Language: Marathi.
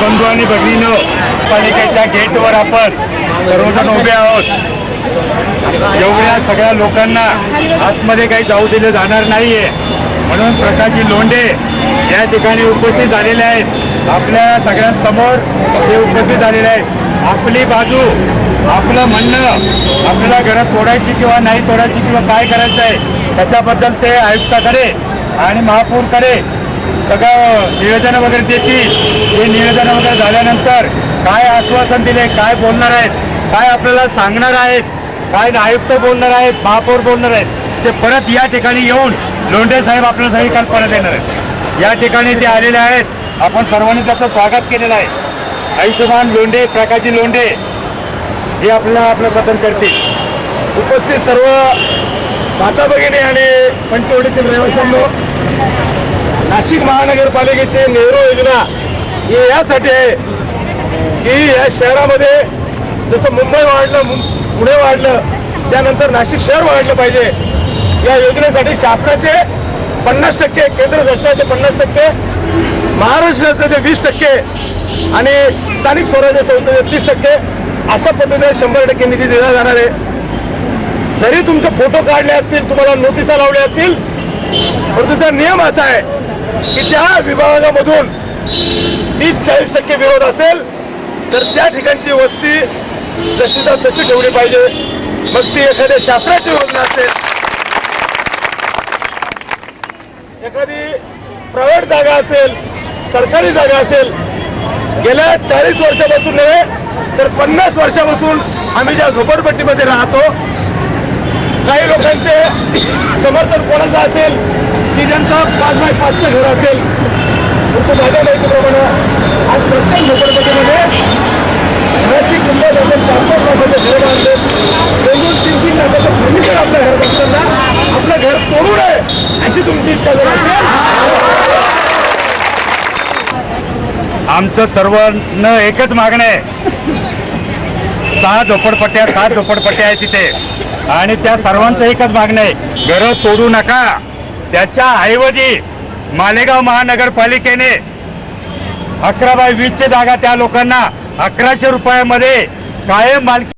बंधू आणि भगिनीनो पालिकेच्या गेटवर आपण सर्वजण उभे आहोत. एवढ्या सगळ्या लोकांना आतमध्ये काही जाऊ दिलं जाणार नाहीये. म्हणून प्रकाशजी लोंढे या ठिकाणी उपस्थित झालेले आहेत. आपल्या सगळ्यांसमोर ते उपस्थित झालेले आहेत. आपली बाजू आपलं म्हणणं आपल्याला घरात तोडायची किंवा नाही तोडायची किंवा काय करायचं आहे त्याच्याबद्दल ते आयुक्ताकडे आणि महापौरकडे सगळं निवेदन वगैरे देतील. हे निवेदन वगैरे झाल्यानंतर काय आश्वासन दिले काय बोलणार आहेत काय आपल्याला सांगणार आहेत काय आयुक्त बोलणार आहेत महापौर बोलणार आहेत ते परत या ठिकाणी येऊन लोंढे साहेब आपल्यासाठी काल परत येणार आहेत. या ठिकाणी ते आलेले आहेत. आपण सर्वांनी त्याचं स्वागत केलेलं आहे. आयुष्यमान लोंढे प्रकाशजी लोंढे हे आपल्याला आपलं कथन करतील. उपस्थित सर्व माता भगिनी आणि पंचवटीतील रहिवाशांनो नाशिक महानगरपालिकेचे नेहरू योजना हे यासाठी आहे की या शहरामध्ये जसं मुंबई वाढलं पुणे वाढलं त्यानंतर नाशिक शहर वाढलं पाहिजे. या योजनेसाठी शासनाचे पन्नास टक्के केंद्र शासनाचे पन्नास टक्के महाराष्ट्र शासनाचे वीस टक्के आणि स्थानिक स्वराज्य संस्थेचे तीस टक्के अशा पद्धतीने शंभर टक्के निधी दिला जाणार आहे. जरी तुमचे फोटो काढले असतील तुम्हाला नोटिसा लावल्या असतील पण तुमचा नियम असा आहे की त्या विभागामधून तीस चाळीस टक्के विरोध असेल तर त्या ठिकाणची वस्ती जशी तशी ठेवली पाहिजे. मग ती एखाद्या शास्त्राची योजना असेल एखादी प्रायव्हेट जागा असेल सरकारी जागा असेल गेल्या चाळीस वर्षापासून नव्हे तर पन्नास वर्षापासून आम्ही ज्या झोपडपट्टीमध्ये राहतो काही लोकांचे समर्थन कोणाचं असेल की ज्यांचं पाच बाय पाचचं घर असेल परंतु माझ्या माहितीप्रमाणे आज प्रत्येक झोपडपट्टीमध्ये घराची किंमत असेल पाच पाच लाखाचे घर बांधले दोन दोन तीन तीन लाखाचं फर्निचर आपल्या घरात असताना आपलं घर तोडू नये अशी तुमची इच्छा जर असेल आमचं सर्वांना एकच मागणं आहे. सहा झोपडपट्ट्या सात झोपडपट्ट्या आहेत तिथे. आणि त्या सर्वांचं एकच मागणं आहे. घरं तोडू नका. त्याच्या ऐवजी मालेगाव महानगरपालिकेने अकरा बाय वीसची जागा त्या लोकांना अकराशे रुपयामध्ये कायम मालकी